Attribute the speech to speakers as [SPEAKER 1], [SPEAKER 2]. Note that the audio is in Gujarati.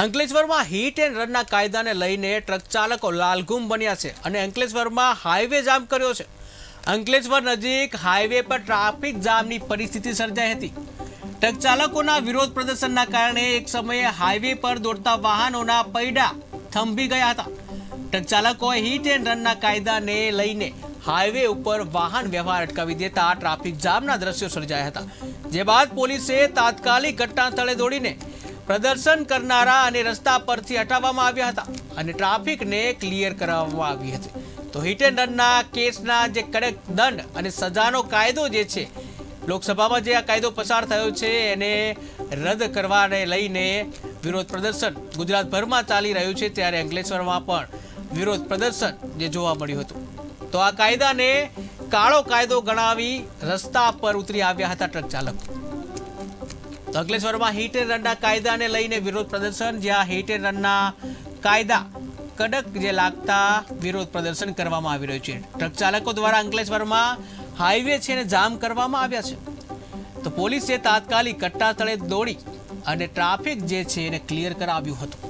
[SPEAKER 1] અંકલેશ્વરમાં હિટ એન્ડ રનના કાયદાને લઈને ટ્રક ચાલકો લાલઘુમ બન્યા છે અને અંકલેશ્વરમાં હાઈવે જામ કર્યો છે. અંકલેશ્વર નજીક હાઈવે પર ટ્રાફિક જામની પરિસ્થિતિ સર્જાઈ હતી. ટ્રક ચાલકોના વિરોધ પ્રદર્શનના કારણે એક સમયે હાઈવે પર દોડતા વાહનોના પૈડા થંભી ગયા હતા. ટ્રક ચાલકોએ હિટ એન્ડ રનના કાયદાને લઈને હાઈવે ઉપર વાહન વ્યવહાર અટકાવી દેતા ટ્રાફિક જામના દ્રશ્યો સર્જાયા હતા. જે બાદ પોલીસે તાત્કાલિક ઘટના સ્થળે દોડીને પ્રદર્શન કરનારા અને રસ્તા પરથી હટાવવામાં આવ્યા હતા અને ટ્રાફિકને ક્લિયર કરાવવામાં આવી હતી. તો હિટ એન્ડ રનના કેસના જે કડક દંડ અને સજાનો કાયદો જે છે, લોકસભામાં જે આ કાયદો પસાર થયો છે, એને રદ કરવાને લઈને વિરોધ પ્રદર્શન ગુજરાતભરમાં ચાલી રહ્યું છે, ત્યારે અંકલેશ્વરમાં પણ વિરોધ પ્રદર્શન જે જોવા મળ્યું હતું. તો આ કાયદાને કાળો કાયદો ગણાવી રસ્તા પર ઉતરી આવ્યા હતા ટ્રક ચાલકો. અંકલેશ્વરમાં હિટ એન્ડ રનના કાયદાને લઈને વિરોધ પ્રદર્શન, જ્યાં હિટ એન્ડ રનના કાયદા કડક જે લાગતા વિરોધ પ્રદર્શન કરવામાં આવી રહ્યું છે. ટ્રક ચાલકો દ્વારા અંકલેશ્વરમાં હાઈવે છે એને જામ કરવામાં આવ્યા છે. તો પોલીસે તાત્કાલિક કટ્ટા તળે દોડી અને ટ્રાફિક જે છે એને ક્લિયર કરાવ્યું હતું.